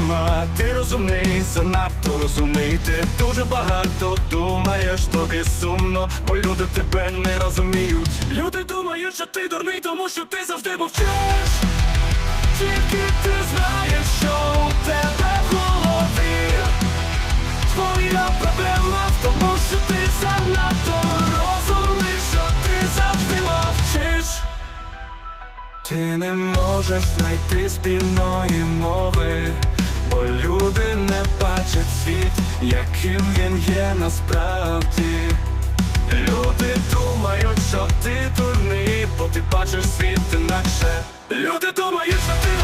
проблема. Ти розумний, занадто розумний. Ти дуже багато думаєш, тобі сумно, бо люди тебе не розуміють. Люди думають, що ти дурний, тому що ти завжди мовчиш. Тільки ти знаєш, що у тебе в голові. Твоя проблема в тому, що ти занадто розумний, що ти завжди мовчиш. Ти не можеш знайти спільної мови, люди не бачать світ, яким він є насправді. Люди думають, що ти дурний, бо ти бачиш світ інакше. Люди думають, що ти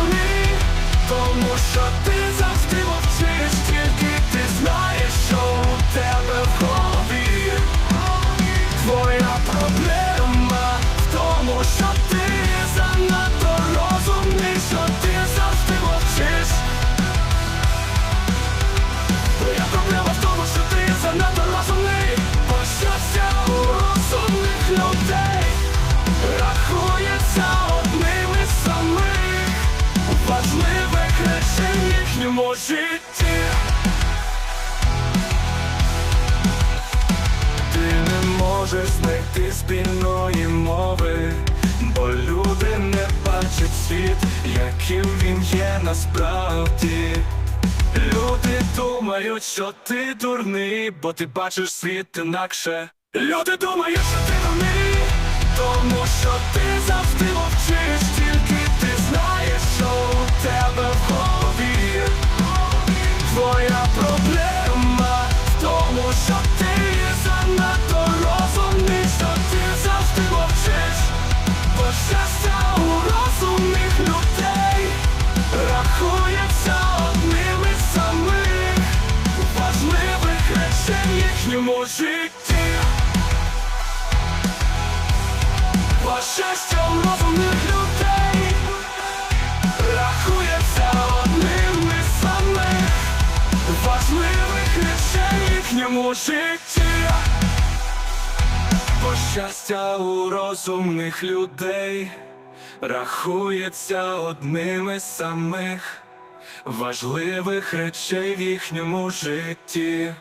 речей в житті. Ти не можеш знайти спільної мови, бо люди не бачать світ, яким він є насправді. Люди думають, що ти дурний, бо ти бачиш світ інакше. Люди думають, що ти дурний, їхньому житті. Щастя у розумних людей рахується одним із самих важливих речей їхньому житті. Бо щастя у розумних людей рахується одним із самих важливих речей в їхньому житті.